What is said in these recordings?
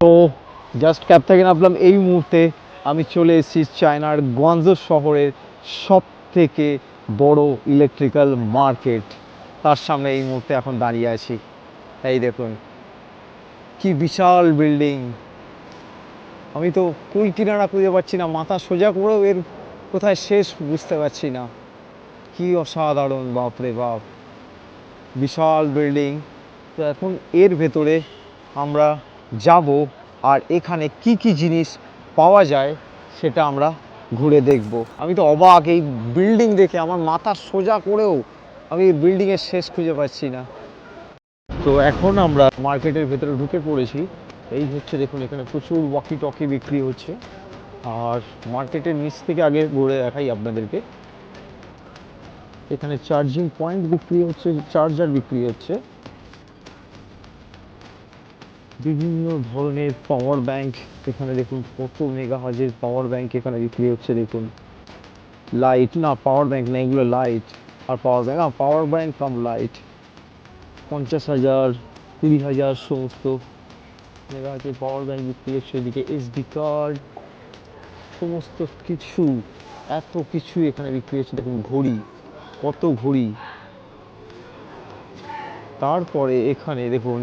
তো just cab থেকে নামলাম এই মুহূর্তে আমি চলে এসেছি চায়নার গোয়ানজো শহরের সব থেকে বড় ইলেকট্রিক্যাল মার্কেট তার সামনে এই মুহূর্তে এখন দাঁড়িয়ে আছি। এই দেখুন, কি বিশাল বিল্ডিং আমি তো কুল কিনারা খুঁজে পাচ্ছি না, মাথা সোজা করেও এর কোথায় শেষ বুঝতে পারছি না। কি অসাধারণ, বাপরে বাপ। বিশাল বিল্ডিং তো এখন এর ভেতরে আমরা যাব আর এখানে কি কি জিনিস পাওয়া যায় সেটা আমরা ঘুরে দেখব। আমি তো অবাক, এই বিল্ডিং দেখে আমার মাথা সোজা করেও আমি বিল্ডিংয়ের শেষ খুঁজে পাচ্ছি না। তো এখন আমরা মার্কেটের ভেতরে ঢুকে পড়েছি। এই হচ্ছে দেখুন, এখানে প্রচুর ওয়াকি টকি বিক্রি হচ্ছে। আর মার্কেটের নিচ থেকে আগে ঘুরে দেখাই আপনাদেরকে। এখানে চার্জিং পয়েন্ট বিক্রি হচ্ছে চার্জার বিক্রি হচ্ছে। বিভিন্ন ধরনের পাওয়ার ব্যাংক এখানে দেখুন কত মেগা হাজের পাওয়ার ব্যাংক এখানে বিক্রি হচ্ছে, দেখুন। লাইট না পাওয়ার ব্যাংক না, এগুলো লাইট আর পাওয়ার ব্যাংক না পাওয়ার ব্যাংক কাম লাইট পঞ্চাশ হাজার, কুড়ি হাজার, সমস্ত মেগা হাজের পাওয়ার ব্যাংক বিক্রি হচ্ছে এদিকে। এসডি কার্ড সমস্ত কিছু, এত কিছু এখানে বিক্রি হচ্ছে, দেখুন, ঘড়ি, কত ঘড়ি। তারপরে এখানে দেখুন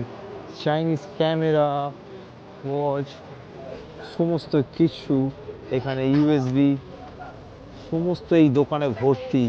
চাইনিজ ক্যামেরা ওয়াচ সমস্ত কিছু এখানে ইউএসবি সমস্ত এই দোকানে ভর্তি।